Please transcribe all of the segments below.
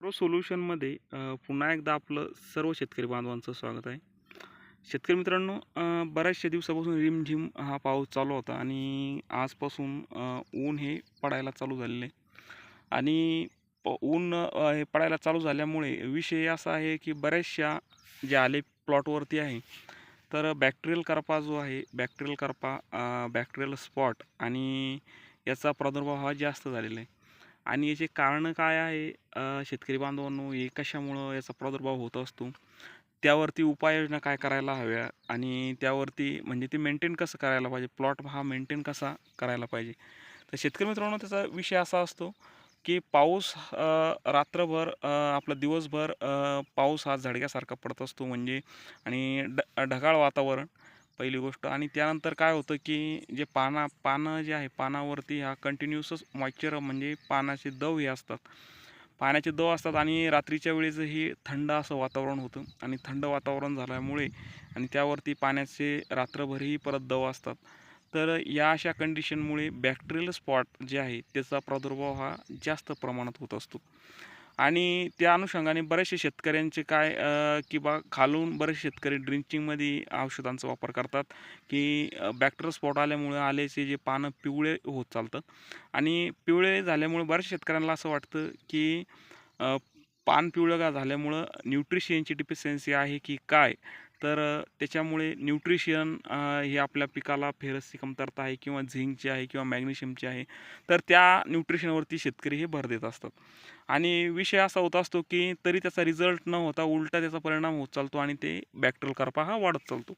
Pro सोल्युशनमध्ये पुन्हा एकदा आपलं सर्व शेतकरी बांधवांचं स्वागत आहे. शेतकरी मित्रांनो बऱ्याचशा दिवसापासून रिमझिम हा पाऊस चालू होता आणि आजपासून ऊन हे पडायला चालू झालेलं. आहे आणि प ऊन हे पडायला चालू झाल्यामुळे विषय असा आहे की बऱ्याचशा जे आले प्लॉटवरती आहे तर बॅक्टेरियल करपा जो आहे बॅक्टेरियल करपा बॅक्टेरियल स्पॉट आणि याचा प्रादुर्भाव हा जास्त झालेला आहे. आणि याचे कारणं काय आहे? शेतकरी बांधवांनो हे कशामुळं याचा प्रादुर्भाव होत असतो? त्यावरती उपाययोजना काय करायला हव्या? आणि त्यावरती म्हणजे ते मेंटेन कसं करायला पाहिजे? प्लॉट हा मेंटेन कसा करायला पाहिजे? तर शेतकरी मित्रांनो त्याचा विषय असा असतो की पाऊस रात्रभर आपला दिवसभर पाऊस हा झडग्यासारखा पडत असतो म्हणजे आणि ढ ढगाळ वातावरण पहिली गोष्ट. आणि त्यानंतर काय होतं की जे पाना पानं जे आहे पानावरती हा कंटिन्युअसच मॉइश्चर म्हणजे पानाचे दव हे असतात. पाण्याचे दव असतात आणि रात्रीच्या वेळेसही थंड असं वातावरण होतं. आणि थंड वातावरण झाल्यामुळे आणि त्यावरती पाण्याचे रात्रभरही परत दव असतात. तर या अशा कंडिशनमुळे बॅक्टेरियल स्पॉट जे आहे त्याचा प्रादुर्भाव हा जास्त प्रमाणात होत असतो. आणि त्या अनुषंगाने बरेचसे शेतकऱ्यांचे काय की बा खालून बरेचसे शेतकरी ड्रिंचिंगमध्ये औषधांचा वापर करतात की बॅक्टर स्पॉट आल्यामुळे आल्याचे जे पानं पिवळे होत चालतात आणि पिवळे झाल्यामुळे बऱ्याच शेतकऱ्यांना असं वाटतं की पान पिवळं का झाल्यामुळं न्यूट्रिशियनची डिफिशियन्सी आहे की काय? तर त्याच्यामुळे न्यूट्रिशियन हे आपल्या पिकाला फेरसची कमतरता आहे किंवा झिंकची आहे किंवा मॅग्नेशियमची आहे. तर त्या न्यूट्रिशनवरती शेतकरी हे भर देत असतात. आणि विषय असा होत असतो की तरी त्याचा रिझल्ट न होता उलटा त्याचा परिणाम होत चालतो आणि ते बॅक्टेरियल करपा हा वाढत चालतो.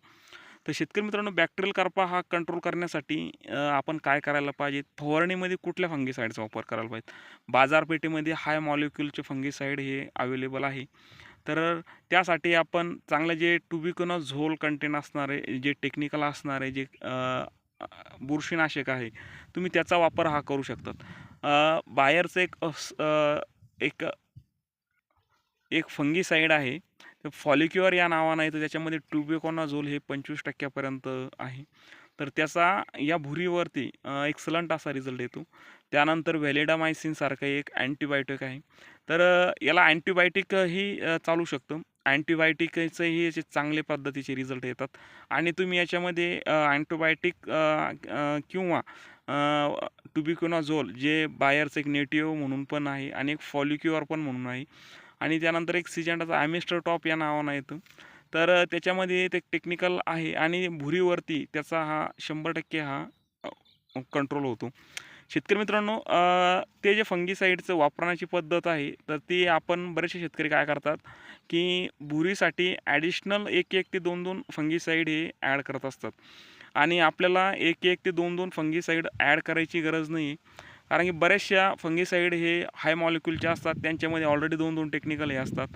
तर शेतकरी मित्रांनो बॅक्टेरियल करपा हा कंट्रोल करण्यासाठी आपण काय करायला पाहिजे फवारणीमध्ये कुठल्या फंगीसाईडचा वापर करायला पाहिजे बाजारपेठेमध्ये हाय मॉलिक्युलचे फंगीसाईड हे अवेलेबल आहे. तर त्यासाठी आपण चांगलं जे टुबिकोन झोल कंटेन असणारे जे टेक्निकल असणारे जे बुरशीनाशक आहे तुम्ही त्याचा वापर हा करू शकतात. बाहेरचं एक एक एक फंगीसाईड आहे. तर फॉलिक्युअर या नावानं येतं त्याच्यामध्ये ट्युबेकॉनाझोल हे पंचवीस टक्क्यापर्यंत आहे. तर त्याचा या भुरीवरती एक्सलंट असा रिझल्ट येतो. त्यानंतर व्हॅलेडामायसिनसारखं एक अँटीबायोटिक आहे. तर याला अँटीबायोटिकही चालू शकतं. अँटीबायोटिकचंही याचे चांगले पद्धतीचे रिझल्ट येतात. आणि तुम्ही याच्यामध्ये अँटीबायोटिक किंवा टुबिकोनाझोल जे बायरचं एक नेटिव्ह म्हणून पण आहे आणि एक फॉलिक्युअर पण म्हणून आहे. आणि त्यानंतर एक सिजेंटाचा ॲमिस्टर टॉप या नावानं येतं. तर त्याच्यामध्ये ते टेक्निकल आहे आणि भुरीवरती त्याचा हा शंभर टक्के हा कंट्रोल होतो. शेतकरी मित्रांनो ते जे फंगीसाईडचं वापरण्याची पद्धत आहे तर ती आपण बरेचसे शेतकरी काय करतात की भुरीसाठी ॲडिशनल एक एक ते दोन दोन फंगीसाईड हे ॲड करत असतात. आणि आपल्याला एक एक ते दोन दोन फंगीसाईड ॲड करायची गरज नाही. कारण की बऱ्याचशा फंगीसाईड हे हाय मॉलिक्युलचे असतात त्यांच्यामध्ये ऑलरेडी दोन दोन टेक्निकल हे असतात.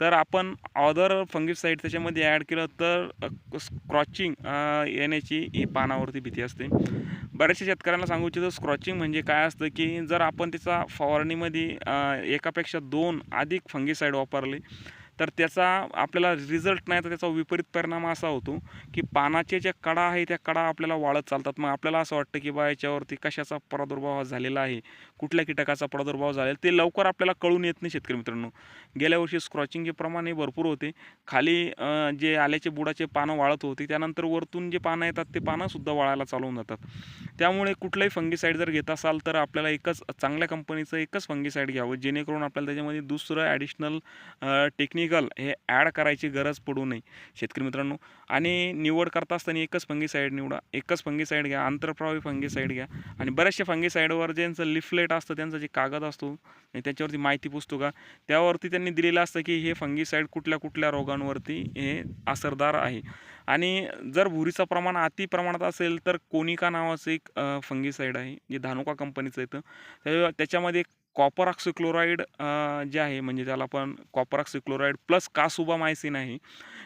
तर आपण अदर फंगीसाईड त्याच्यामध्ये ॲड केलं तर स्क्रॉचिंग येण्याची ही पानावरती भीती असते. बऱ्याचशा शेतकऱ्यांना सांगू इच्छितो स्क्रॉचिंग म्हणजे काय असतं की जर आपण त्याचा फवारणीमध्ये एकापेक्षा दोन अधिक फंगीसाईड वापरले तर त्याचा आपल्याला रिझल्ट नाही तर त्याचा विपरीत परिणाम असा होतो की पानाचे ज्या कडा आहे त्या कडा आपल्याला वाळत चालतात. मग आपल्याला असं वाटतं की बा याच्यावरती कशाचा प्रादुर्भाव झालेला आहे? कुठल्या कीटकाचा प्रादुर्भाव झालेला ते लवकर आपल्याला कळून येत नाही शेतकरी मित्रांनो. गेल्या वर्षी स्क्रॉचिंगचे प्रमाण हे भरपूर होते. खाली जे आल्याचे बुडाचे पानं वाळत होते त्यानंतर वरतून जे पानं येतात ते पानंसुद्धा वाळायला चालवून जातात. त्यामुळे कुठलंही फंगीसाईड जर घेत असाल तर आपल्याला एकच चांगल्या कंपनीचं एकच फंगीसाईड घ्यावं जेणेकरून आपल्याला त्याच्यामध्ये दुसरं ॲडिशनल टेक्निक टेक्निकल हे ॲड करायची गरज पडू नये. शेतकरी मित्रांनो आणि निवड करता असताना एकच फंगीसाईड निवडा एकच फंगीसाईड घ्या आंतरप्रवाही फंगीसाईड घ्या आणि बऱ्याचशा फंगीसाईडवर ज्यांचं लिफलेट असतं त्यांचा जे कागद असतो आणि त्याच्यावरती माहिती पुस्तका का त्यावरती त्यांनी दिलेलं असतं की हे फंगीसाईड कुठल्या कुठल्या रोगांवरती हे असरदार आहे. आणि जर भुरीचं प्रमाण अति प्रमाणात असेल तर कोनिका नावाचं एक फंगीसाईड आहे जे धानुका कंपनीचं येतं. त्याच्यामध्ये कॉपर ऑक्सिक्लोराईड जे आहे म्हणजे त्याला आपण कॉपर ऑक्सिक्लोराईड प्लस कासुबामायसिन आहे.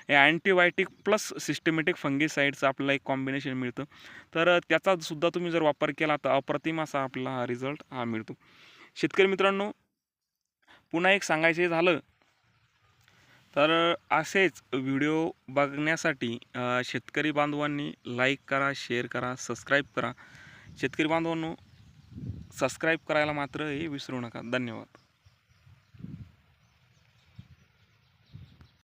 हे अँटीबायोटिक प्लस सिस्टमॅटिक फंगीसाईडचं आपल्याला एक कॉम्बिनेशन मिळतं. तर त्याचा सुद्धा तुम्ही जर वापर केला तर अप्रतिम असा आपला हा रिझल्ट हा मिळतो. शेतकरी मित्रांनो पुन्हा एक सांगायचे झालं तर असेच व्हिडिओ बघण्यासाठी शेतकरी बांधवांनी लाईक करा शेअर करा सबस्क्राईब करा. शेतकरी बांधवांनो सबस्क्राईब करायला मात्र हे विसरू नका. धन्यवाद.